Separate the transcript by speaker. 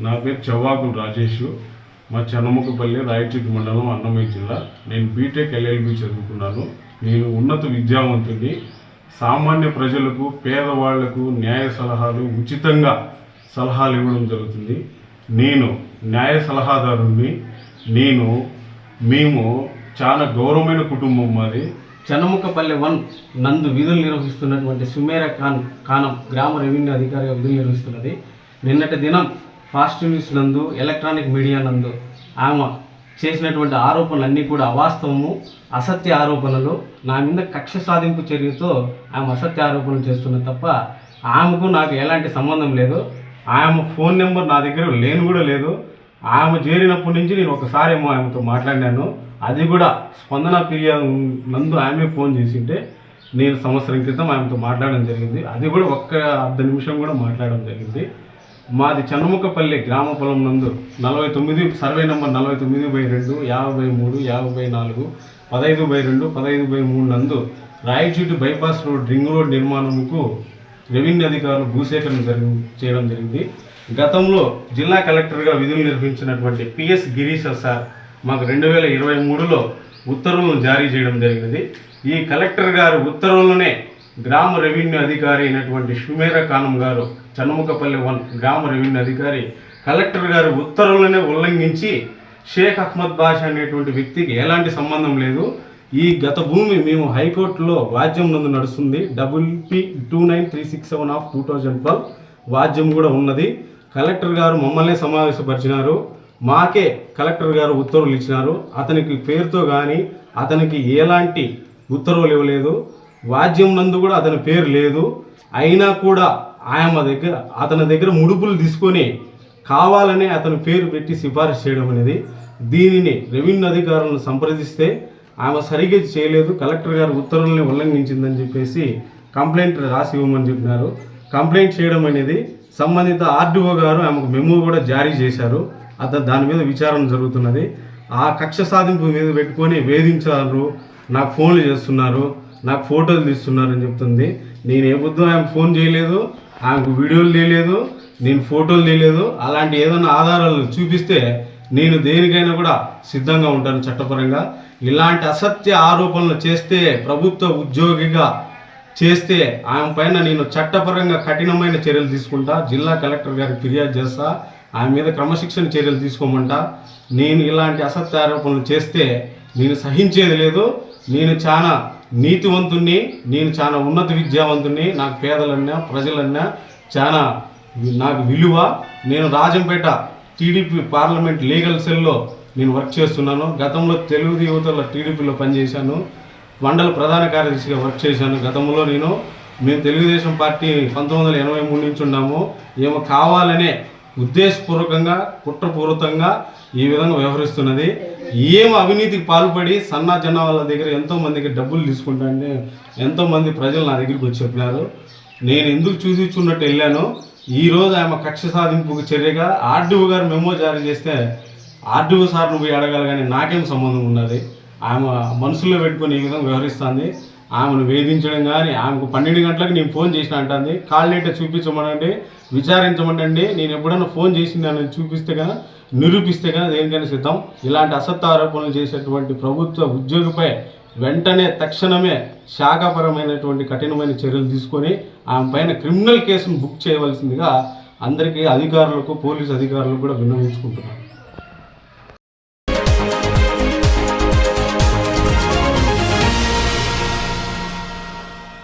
Speaker 1: నా పేరు చవ్వాకులు రాజేష్ మా చెన్నముఖపల్లి రాయచూటి మండలం అన్నమయ్య జిల్లా. నేను బీటెక్ ఎల్ఎల్బి చదువుకున్నాను. నేను ఉన్నత విద్యావంతుని సామాన్య ప్రజలకు పేదవాళ్ళకు న్యాయ సలహాలు ఉచితంగా సలహాలు ఇవ్వడం జరుగుతుంది. నేను న్యాయ సలహాదారుణ్ణి. నేను మేము చాలా గౌరవమైన కుటుంబం మాది.
Speaker 2: చెన్నముక్కపల్లి వన్ నందు విధులు నిర్వహిస్తున్నటువంటి సుమేర ఖాన్ ఖానం గ్రామ రెవెన్యూ అధికారిగా విధులు నిర్వహిస్తున్నది. నిన్నటి దినం ఫాస్ట్ న్యూస్ నందు ఎలక్ట్రానిక్ మీడియా నందు ఆమె చేసినటువంటి ఆరోపణలు అన్నీ కూడా అవాస్తవము అసత్య ఆరోపణలు. నా మీద కక్ష సాధింపు చర్యతో ఆమె అసత్య ఆరోపణలు చేస్తున్న తప్ప ఆమెకు నాకు ఎలాంటి సంబంధం లేదు. ఆమె ఫోన్ నెంబర్ నా దగ్గర లేను కూడా లేదు. ఆమె చేరినప్పటి నుంచి నేను ఒకసారి ఏమో ఆమెతో మాట్లాడినాను. అది కూడా స్పందన ఫిర్యాదు నందు ఆమె ఫోన్ చేసింటే నేను సంవత్సరం క్రితం ఆమెతో మాట్లాడడం జరిగింది. అది కూడా ఒక్క అర్ధ నిమిషం కూడా మాట్లాడడం జరిగింది. మాది చన్నముక్కపల్లి గ్రామ పొలం నందు నలభై తొమ్మిది సర్వే నెంబర్ నలభై తొమ్మిది బై రెండు యాభై మూడు యాభై నాలుగు పదహైదు బై రెండు పదహైదు బై మూడు నందు Rayachoti bypass road ring road నిర్మాణంకు revenue అధికారులు భూసేకరణ జరిగి చేయడం జరిగింది. గతంలో జిల్లా కలెక్టర్గా విధులు నిర్వహించినటువంటి పిఎస్ గిరీశ సార్ మాకు రెండు వేల ఇరవై మూడులో ఉత్తర్వులను జారీ చేయడం జరిగినది. ఈ కలెక్టర్ గారు ఉత్తర్వులనే గ్రామ రెవెన్యూ అధికారి అయినటువంటి షుమేరా ఖానం గారు చన్నముఖపల్లి వన్ గ్రామ రెవెన్యూ అధికారి కలెక్టర్ గారు ఉత్తర్వులనే ఉల్లంఘించి షేక్ అహ్మద్ బాషా అనేటువంటి వ్యక్తికి ఎలాంటి సంబంధం లేదు. ఈ గత భూమి మేము హైకోర్టులో వాద్యం నందు నడుస్తుంది. Double P two nine three six seven of two thousand twelve వాద్యం కూడా ఉన్నది. కలెక్టర్ గారు మమ్మల్ని సమావేశపరిచినారు. మాకే కలెక్టర్ గారు ఉత్తర్వులు ఇచ్చినారు. అతనికి పేరుతో కానీ అతనికి ఎలాంటి ఉత్తర్వులు ఇవ్వలేదు. వాద్యం నందు కూడా అతని పేరు లేదు. అయినా కూడా ఆమె దగ్గర అతని దగ్గర ముడుపులు తీసుకొని కావాలనే అతని పేరు పెట్టి సిఫారసు చేయడం అనేది దీనిని రెవెన్యూ అధికారులను సంప్రదిస్తే ఆమె సరిగ్గా చేయలేదు. కలెక్టర్ గారు ఉత్తర్వుల్ని ఉల్లంఘించిందని చెప్పేసి కంప్లైంట్ రాసి ఇవ్వమని చెప్పినారు. కంప్లైంట్ చేయడం అనేది సంబంధిత ఆర్డీఓ గారు ఆమెకు మెమో కూడా జారీ చేశారు. అతను దాని మీద విచారణ జరుగుతున్నది. ఆ కక్ష సాధింపు మీద పెట్టుకొని వేధించారు. నాకు ఫోన్లు చేస్తున్నారు. నాకు ఫోటోలు తీస్తున్నారని చెప్తుంది. నేను ఏ పొద్దు ఆమె ఫోన్ చేయలేదు ఆమెకు వీడియోలు తీయలేదు నేను ఫోటోలు తీయలేదు. అలాంటి ఏదైనా ఆధారాలు చూపిస్తే నేను దేనికైనా కూడా సిద్ధంగా ఉంటాను చట్టపరంగా. ఇలాంటి అసత్య ఆరోపణలు చేస్తే ప్రభుత్వ ఉద్యోగిగా చేస్తే ఆమె పైన నేను చట్టపరంగా కఠినమైన చర్యలు తీసుకుంటా. జిల్లా కలెక్టర్ గారికి ఫిర్యాదు చేస్తా. ఆమె మీద క్రమశిక్షణ చర్యలు తీసుకోమంటా. నేను ఇలాంటి అసత్య ఆరోపణలు చేస్తే నేను సహించేది లేదు. నేను చాలా నీతివంతుణ్ణి నేను చాలా ఉన్నత విద్యావంతుణ్ణి నాకు పేదలన్నా ప్రజలన్నా చాలా నాకు విలువ. నేను రాజంపేట టీడీపీ పార్లమెంట్ లీగల్ సెల్లో నేను వర్క్ చేస్తున్నాను. గతంలో తెలుగు యువతల టీడీపీలో పనిచేశాను. మండల ప్రధాన కార్యదర్శిగా వర్క్ చేశాను. గతంలో నేను మేము తెలుగుదేశం పార్టీ పంతొమ్మిది వందల ఎనభై మూడు నుంచి ఉన్నాము. ఏమో కావాలనే ఉద్దేశపూర్వకంగా కుట్రపూర్వకంగా ఈ విధంగా వ్యవహరిస్తున్నది. ఏం అవినీతికి పాల్పడి సన్నా జన వాళ్ళ దగ్గర ఎంతో మందికి డబ్బులు తీసుకుంటానని ఎంతోమంది ప్రజలు నా దగ్గరికి వచ్చి చెప్పినారు. నేను ఎందుకు చూసిచ్చున్నట్టు వెళ్ళాను ఈ రోజు ఆమె కక్ష సాధింపుకు చర్యగా ఆర్డీఓ గారు మెమో జారీ చేస్తే ఆర్డీఓ సార్ నువ్వు అడగాలి కానీ నాకేం సంబంధం ఉన్నది. ఆమె మనసులో పెట్టుకొని ఈ విధంగా వ్యవహరిస్తుంది. ఆమెను వేధించడం కానీ ఆమెకు పన్నెండు గంటలకు నేను ఫోన్ చేసిన అంటుంది. కాల్ డేటా చూపించమనండి విచారించమనండి. నేను ఎప్పుడైనా ఫోన్ చేసిందని చూపిస్తే కానీ నిరూపిస్తే కదా దేనికైనా సిద్ధం. ఇలాంటి అసత్య ఆరోపణలు చేసేటువంటి ప్రభుత్వ ఉద్యోగిపై వెంటనే తక్షణమే శాఖాపరమైనటువంటి కఠినమైన చర్యలు తీసుకొని ఆమె పైన క్రిమినల్ కేసును బుక్ చేయవలసిందిగా అందరికీ అధికారులకు పోలీసు అధికారులకు కూడా విన్నవించుకుంటున్నాను.